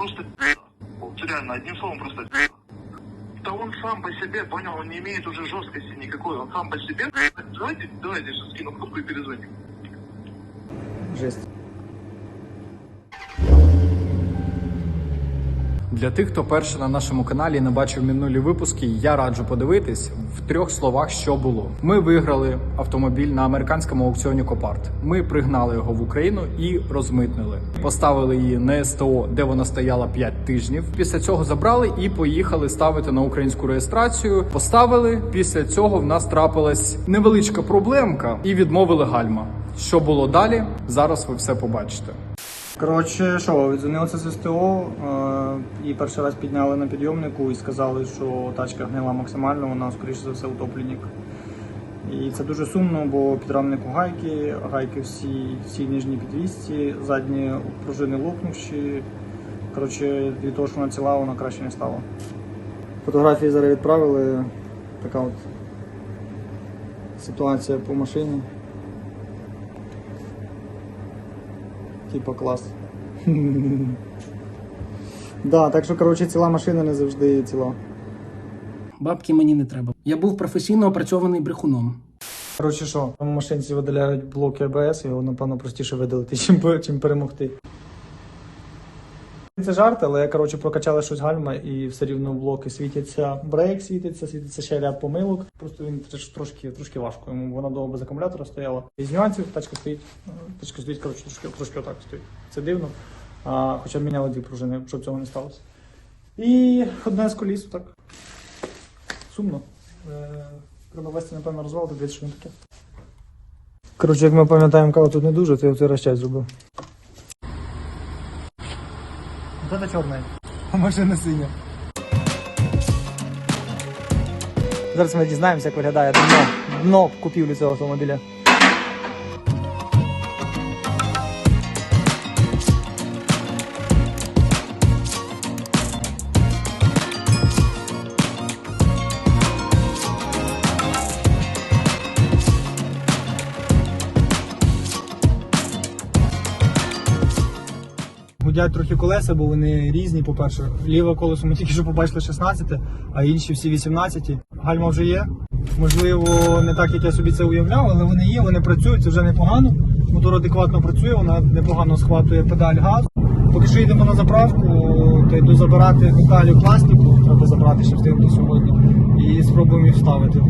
просто вот реально, одним словом просто да он сам по себе, понял, он не имеет уже жесткости никакой, он сам по себе. Давайте, давайте сейчас скину и перезвоним. Жесть. Для тих, хто перше на нашому каналі не бачив минулі випуски, я раджу подивитись в трьох словах, що було. Ми виграли автомобіль на американському аукціоні Копарт. Ми пригнали його в Україну і розмитнили. Поставили її на СТО, де вона стояла 5 тижнів. Після цього забрали і поїхали ставити на українську реєстрацію. Поставили. Після цього в нас трапилась невеличка проблемка і відмовили гальма. Що було далі? Зараз ви все побачите. Коротше, що, відзвонилися з СТО е, і перший раз підняли на підйомнику і сказали, що тачка гнила максимально, вона, скоріше за все, утопленник. І це дуже сумно, бо підрамнику гайки, гайки всі, всі в ніжній підвісці, задні пружини лопнувші. Коротше, від того, що вона ціла, вона краще не стала. Фотографії зараз відправили. Така от ситуація по машині. Типа клас. Да, так що, коротше, ціла машина не завжди ціла. Бабки мені не треба. Я був професійно опрацьований брехуном. Коротше, що, в машинці видаляють блоки АБС, його, напевно, простіше видалити, чим, чим перемогти. Це жарт, але коротше, прокачали щось гальма і все рівно блоки світяться. Брейк світиться, світиться ще ряд помилок. Просто він трошки, трошки важко. Йому вона довго без акумулятора стояла. Із нюансів тачка стоїть. Тачка стоїть, коротше, трошки, трошки отак стоїть. Це дивно. А, хоча б міняли дві пружини, щоб цього не сталося. І одне з коліс, так. Сумно. Е, Треба вести, напевно, розвал, дивитися, що він таке. Коротше, як ми пам'ятаємо, кава тут не дуже, то я в цей раз часть это Це а машина синя. Зараз ми дізнаємося, як виглядає дно, дно купівлі цього автомобіля. Гудять трохи колеса, бо вони різні, по-перше. Ліве колесо ми тільки що побачили 16, а інші всі 18. Гальма вже є. Можливо, не так, як я собі це уявляв, але вони є, вони працюють, це вже непогано. Мотор адекватно працює, вона непогано схватує педаль газу. Поки що йдемо на заправку, то йду забирати деталі пластику, треба забрати ще встигнути сьогодні. І спробуємо їх вставити.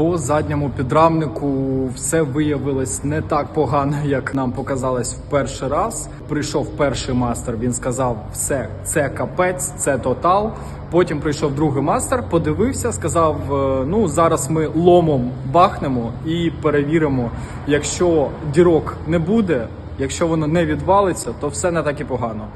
По задньому підрамнику все виявилось не так погано, як нам показалось в перший раз. Прийшов перший мастер. Він сказав: все, це капець, це тотал. Потім прийшов другий мастер, подивився, сказав: е, ну зараз ми ломом бахнемо і перевіримо. Якщо дірок не буде, якщо воно не відвалиться, то все не так і погано.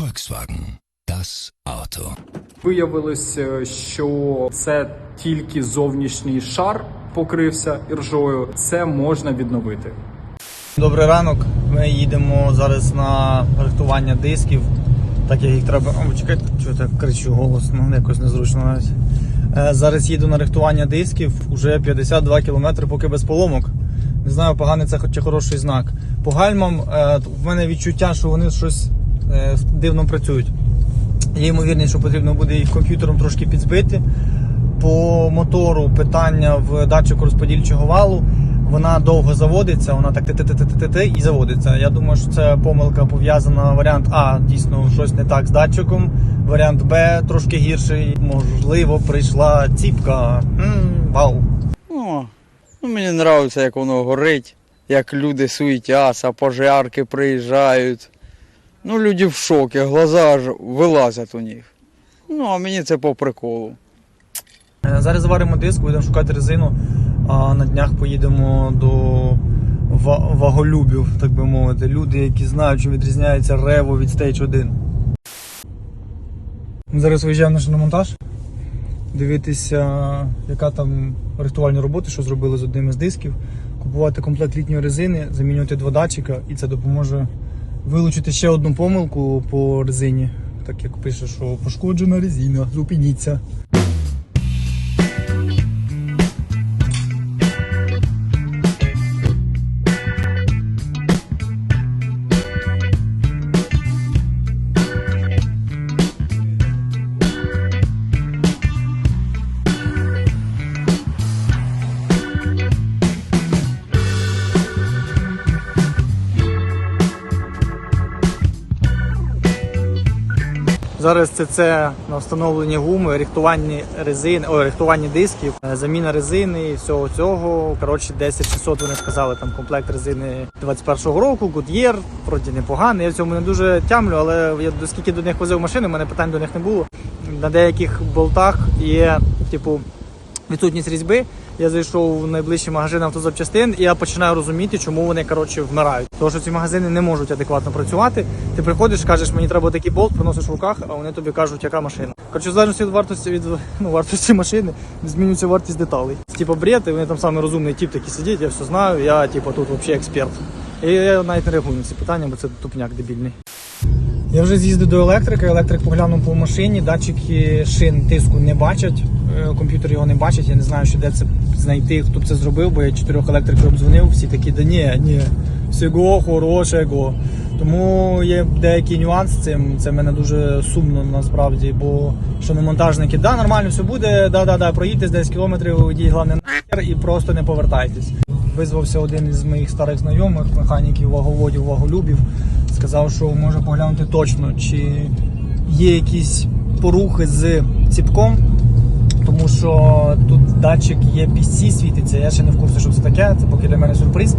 Volkswagen. Das Auto. Виявилось, е, що це тільки зовнішній шар покрився іржою. Це можна відновити. Добрий ранок. Ми їдемо зараз на рихтування дисків. Так як їх треба. О, чекайте, я так кричу голосно, якось незручно навіть. Е, Зараз їду на рихтування дисків уже 52 км, поки без поломок. Не знаю, поганий це чи хороший знак. По гальмам е, в мене відчуття, що вони щось дивно працюють. Є ймовірність, що потрібно буде їх комп'ютером трошки підзбити. По мотору питання в датчику розподільчого валу. Вона довго заводиться, вона так ти-ти-ти-ти-ти і заводиться. Я думаю, що це помилка пов'язана. Варіант А, дійсно щось не так з датчиком. Варіант Б трошки гірший. Можливо, прийшла ціпка. м вау. О, ну мені подобається, як воно горить, як люди суетяться, пожарки приїжджають. Ну, люди в шокі, глаза аж вилазять у них. Ну, а мені це по приколу. Е, Зараз заваримо диск, будемо шукати резину, а на днях поїдемо до ваголюбів, так би мовити. Люди, які знають, що відрізняється рево від Stage 1. Ми зараз виїжджаємо на шиномонтаж. Дивитися, яка там рихтувальні роботи, що зробили з одним із дисків. купувати комплект літньої резини, замінювати два датчика, і це допоможе вилучити ще одну помилку по резині. Так як пише, що пошкоджена резина, зупиніться. Зараз це, це на встановлення гуми, рихтування резин, о, рихтування дисків, е, заміна резини і всього цього. Коротше, 10600 вони сказали, там комплект резини 21-го року, Goodyear, вроді непоганий. Я в цьому не дуже тямлю, але я доскільки до них возив машини, в мене питань до них не було. На деяких болтах є, типу, відсутність різьби. Я зайшов в найближчий магазин автозапчастин, і я починаю розуміти, чому вони коротше вмирають. Тому що ці магазини не можуть адекватно працювати. Ти приходиш, кажеш, мені треба такий болт, приносиш в руках, а вони тобі кажуть, яка машина. Коротше, в залежності від вартості від ну, вартості машини змінюється вартість деталей. Типа бред, і вони там самий розумний тип такий сидить, я все знаю. Я типу тут взагалі експерт. І я навіть не реагую на ці питання, бо це тупняк дебільний. Я вже з'їздив до електрика, електрик поглянув по машині, датчики шин тиску не бачать, комп'ютер його не бачить. Я не знаю, що де це знайти, хто б це зробив, бо я чотирьох електриків обдзвонив, всі такі, да ні, ні, всього хорошого. Тому є деякий нюанс з цим. Це мене дуже сумно насправді, бо що не монтажники, да, нормально все буде, да, да, да, проїдьте з 10 кілометрів, йдіть головне нахер і просто не повертайтесь. Визвався один із моїх старих знайомих, механіків, ваговодів, ваголюбів. Сказав, що може поглянути точно, чи є якісь порухи з ціпком, тому що тут датчик є пісці, світиться. Я ще не в курсі, що це таке. Це поки для мене сюрприз.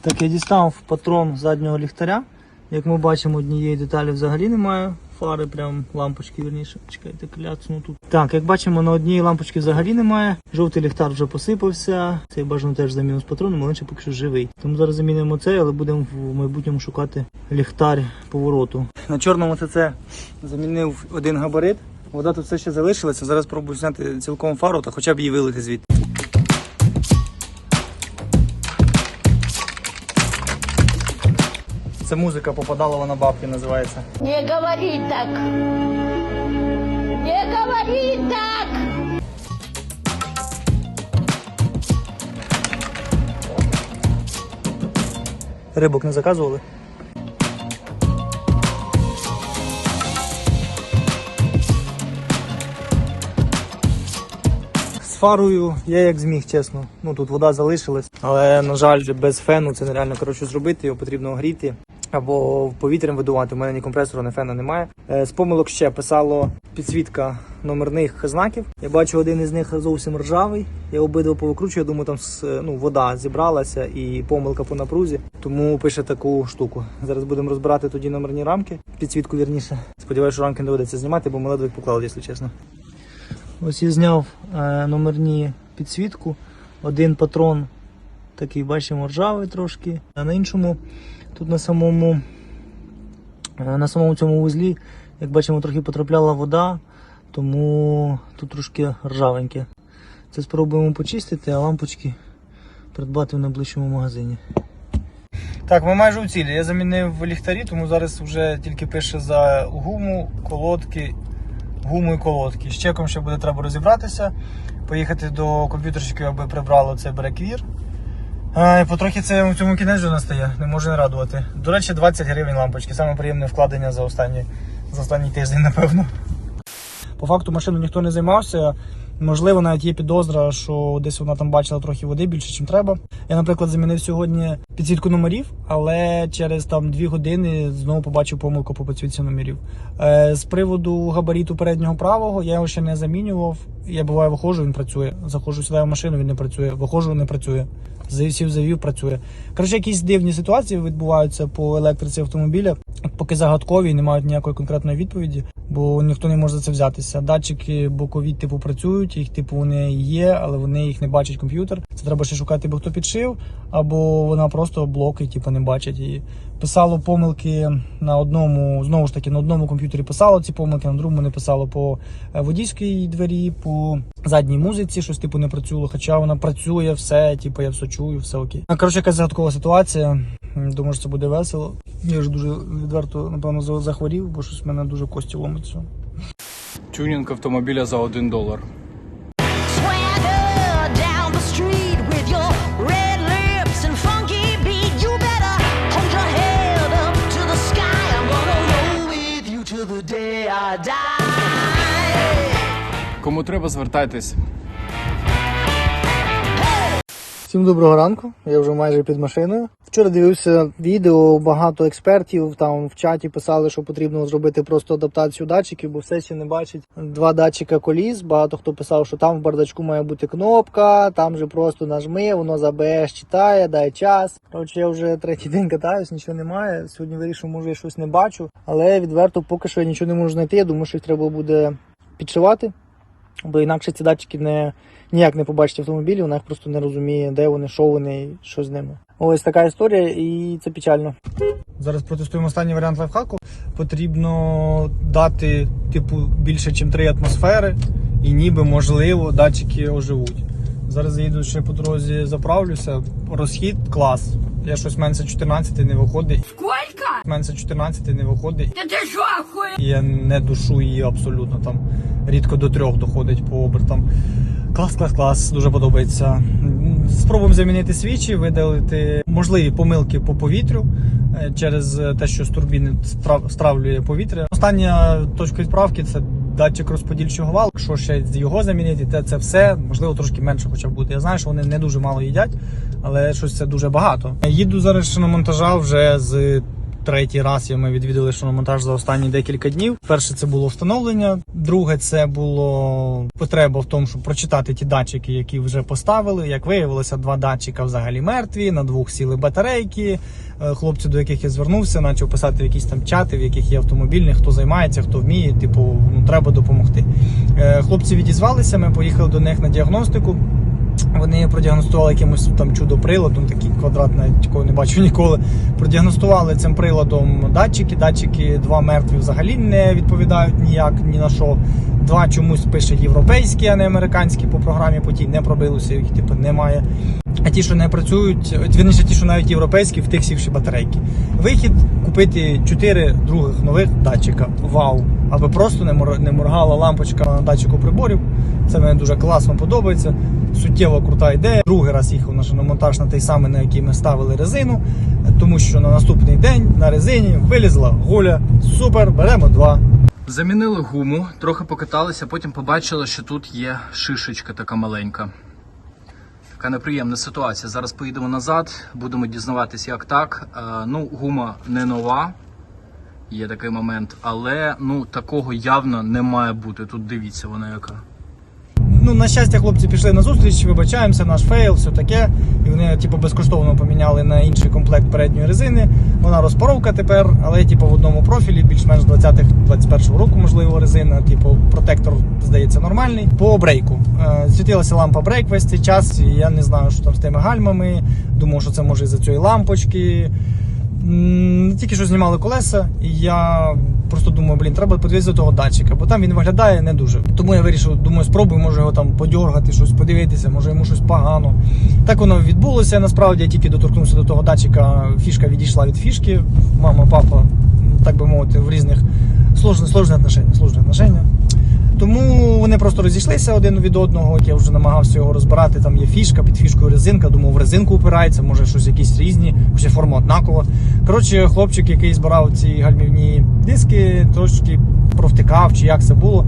Так, я дістав патрон заднього ліхтаря. Як ми бачимо, однієї деталі взагалі немає. Фари, прям лампочки, вірніше. Чекайте, кляцну тут. Так, як бачимо, на одній лампочці взагалі немає. Жовтий ліхтар вже посипався. Цей бажано теж заміну з патроном, але ще поки що живий. Тому зараз замінимо цей, але будемо в майбутньому шукати ліхтар повороту. На чорному ЦЦ замінив один габарит. Вода тут все ще залишилася. Зараз спробую зняти цілком фару та хоча б її вилити звідти. Це музика попадала на бабки, називається. Не говори так. Не говори так. Рибок не заказували? З фарою я як зміг, чесно. Ну тут вода залишилась, але на жаль, без фену це нереально коротше зробити. Його потрібно огріти або повітрям видувати. У мене ні компресора, ні фена немає. Е, З помилок ще писало підсвітка номерних знаків. Я бачу, один із них зовсім ржавий. Я обидва повикручую. Думаю, там ну, вода зібралася і помилка по напрузі. Тому пише таку штуку. Зараз будемо розбирати тоді номерні рамки. Підсвітку вірніше. Сподіваюся, що рамки не доведеться знімати, бо ми ледве поклали, якщо чесно. Ось я зняв е, номерні підсвітку. Один патрон такий, бачимо, ржавий трошки. А на іншому, тут на самому, е, на самому цьому вузлі, як бачимо, трохи потрапляла вода, тому тут трошки ржавеньке. Це спробуємо почистити, а лампочки придбати в найближчому магазині. Так, ми майже у цілі. Я замінив ліхтарі, тому зараз вже тільки пише за гуму, колодки гуму і колодки. З чеком ще буде треба розібратися, поїхати до комп'ютерщиків, аби прибрало це бреквір. Потрохи це в цьому кінець настає, не можу не радувати. До речі, 20 гривень лампочки. Саме приємне вкладення за останній, за останній тиждень, напевно. По факту машину ніхто не займався. Можливо, навіть є підозра, що десь вона там бачила трохи води більше, ніж треба. Я, наприклад, замінив сьогодні підсвітку номерів, але через там дві години знову побачив помилку по підсвітці номерів. Е, з приводу габаріту переднього правого я його ще не замінював. Я буваю, виходжу, він працює. Заходжу сюди в машину, він не працює. Виходжу, не працює. Завів, завів, працює. Коротше, якісь дивні ситуації відбуваються по електриці автомобіля, поки загадкові і не мають ніякої конкретної відповіді, бо ніхто не може за це взятися. Датчики бокові типу працюють, їх типу вони є, але вони їх не бачить комп'ютер. Це треба ще шукати, бо хто підшив. Або вона просто блоки, типу, не бачить. І писало помилки на одному, знову ж таки, на одному комп'ютері писало ці помилки, на другому не писало по е, водійській двері, по задній музиці, щось типу не працювало. Хоча вона працює, все, типу, я все чую, все окей. Ну, Коротше, якась загадкова ситуація. Думаю, що це буде весело. Я вже дуже відверто, напевно, за- захворів, бо щось в мене дуже кості ломиться. Тюнінг автомобіля за 1 долар. Кому треба, звертайтесь. Всім доброго ранку. Я вже майже під машиною. Вчора дивився відео, багато експертів там в чаті писали, що потрібно зробити просто адаптацію датчиків, бо все ще не бачить два датчика коліс. Багато хто писав, що там в бардачку має бути кнопка, там же просто нажми, воно за АБС читає, дай час. Коротше, я вже третій день катаюсь, нічого немає. Сьогодні вирішив, може я щось не бачу, але відверто поки що я нічого не можу знайти. Я думаю, що їх треба буде підшивати. Бо інакше ці датчики не ніяк не побачить автомобілі, вона їх просто не розуміє, де вони, що вони, і що з ними. Ось така історія, і це печально. Зараз протестуємо останній варіант лайфхаку. Потрібно дати, типу, більше, ніж 3 атмосфери, і ніби можливо датчики оживуть. Зараз заїду ще по дорозі, заправлюся. Розхід клас. Я щось менше 14 не виходить. Сколько? Менше 14 не виходить. Да ты что, охуел? Я не душу її абсолютно там. Рідко до трьох доходить по обертам. Клас, клас, клас, дуже подобається. Спробуємо замінити свічі, видалити можливі помилки по повітрю е, через те, що з турбіни стравлює повітря. Остання точка відправки це датчик розподільчого валу. Якщо ще його замінити, то це все можливо трошки менше, хоча б буде. Я знаю, що вони не дуже мало їдять, але щось це дуже багато. Їду зараз ще на монтажа вже з Третій раз ми відвідали шиномонтаж за останні декілька днів. Перше це було встановлення. Друге, це було потреба в тому, щоб прочитати ті датчики, які вже поставили. Як виявилося, два датчика взагалі мертві. На двох сіли батарейки. Е, Хлопці, до яких я звернувся, почав писати в якісь там чати, в яких є автомобільні, хто займається, хто вміє. Типу, ну треба допомогти. Е, Хлопці відізвалися. Ми поїхали до них на діагностику. Вони продіагностували якимось там чудо-приладом, такий квадрат, навіть такого не бачив ніколи. Продіагностували цим приладом датчики. Датчики два мертві взагалі не відповідають ніяк ні на що. Два чомусь пише європейські, а не американські по програмі, по тій не пробилося, їх типу немає. А ті, що не працюють, вірніше, ті, що навіть європейські, в тих сівші батарейки. Вихід купити 4 других нових датчика. Вау! Аби просто не моргала лампочка на датчику приборів. Це мені дуже класно подобається. Суттєво крута ідея. Другий раз їхав на шиномонтаж на той самий, на який ми ставили резину, тому що на наступний день на резині вилізла гуля. Супер, беремо два. Замінили гуму, трохи покаталися, потім побачили, що тут є шишечка така маленька. Така неприємна ситуація. Зараз поїдемо назад, будемо дізнаватися, як так. Е, ну, гума не нова, є такий момент, але ну, такого явно не має бути. Тут дивіться, вона яка. Ну, на щастя, хлопці пішли на зустріч, вибачаємося, наш фейл, все таке. І вони, типу, безкоштовно поміняли на інший комплект передньої резини. Вона розпаровка тепер, але типу в одному профілі, більш-менш 20-21 року, можливо, резина. Типу, протектор, здається, нормальний. По брейку. Е, Світилася лампа брейк весь цей час. І я не знаю, що там з тими гальмами. Думав, що це може із-за цієї лампочки. М, Тільки що знімали колеса, і я просто думаю, блін, треба подивитися до того датчика, бо там він виглядає не дуже. Тому я вирішив, думаю, спробую, може його там подьоргати, щось подивитися, може йому щось погано. Так воно відбулося. Насправді я тільки доторкнувся до того датчика, фішка відійшла від фішки. Мама, папа, так би мовити, в різних сложних, сложних отношеннях. Тому вони просто розійшлися один від одного. Я вже намагався його розбирати. Там є фішка, під фішкою резинка. Думав, в резинку упирається, може щось якісь різні, хоча форма однакова. Коротше, хлопчик, який збирав ці гальмівні диски, трошки провтикав, чи як це було.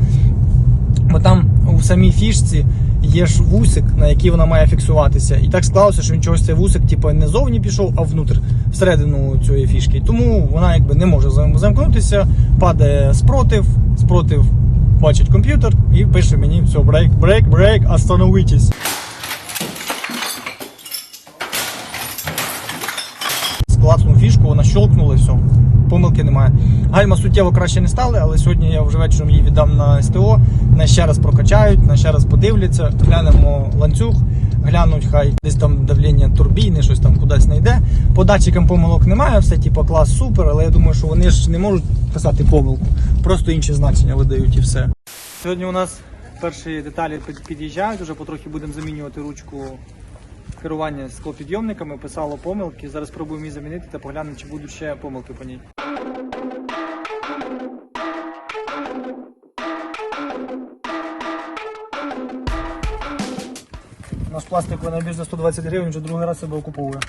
Бо там у самій фішці є ж вусик, на який вона має фіксуватися. І так склалося, що він чогось цей вусик, типу, не зовні пішов, а внутрь, всередину цієї фішки. Тому вона якби не може замкнутися, падає спротив, спротив бачить комп'ютер і пише мені все, брейк, брейк, брейк, остановитесь. Склацнув фішку, вона щелкнула і все. Помилки немає. Гальма суттєво краще не стали, але сьогодні я вже вечором її віддам на СТО. На ще раз прокачають, на ще раз подивляться, глянемо ланцюг. Глянуть, хай десь там давлення турбіни, щось там кудись не йде. По датчикам помилок немає, все типу клас супер, але я думаю, що вони ж не можуть писати помилку, просто інші значення видають і все. Сьогодні у нас перші деталі під'їжджають, вже потрохи будемо замінювати ручку керування склопідйомниками, писало помилки. Зараз спробуємо її замінити та поглянемо, чи будуть ще помилки по ній. Наш пластиковий набір за 120 гривень вже другий раз себе окуповує.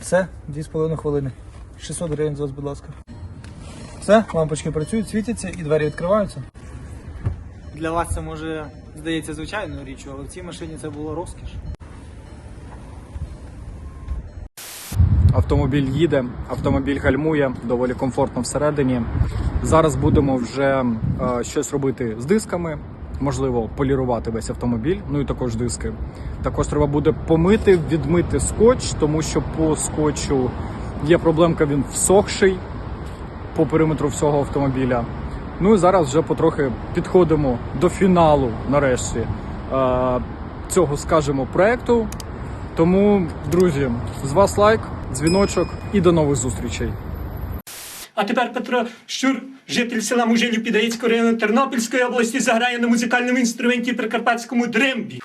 Все, 2,5 хвилини. 600 гривень з вас, будь ласка. Все, лампочки працюють, світяться і двері відкриваються. Для вас це може здається звичайною річчю, але в цій машині це було розкіш. Автомобіль їде, автомобіль гальмує, доволі комфортно всередині. Зараз будемо вже е, щось робити з дисками, можливо, полірувати весь автомобіль, ну і також диски. Також треба буде помити, відмити скотч, тому що по скотчу є проблемка, він всохший по периметру всього автомобіля. Ну і зараз вже потрохи підходимо до фіналу, нарешті, е, цього, скажімо, проекту. Тому, друзі, з вас лайк, дзвіночок і до нових зустрічей. А тепер Петро Щур, житель села Мужинів Підаїцького району Тернопільської області, заграє на музикальному інструменті прикарпатському дрембі.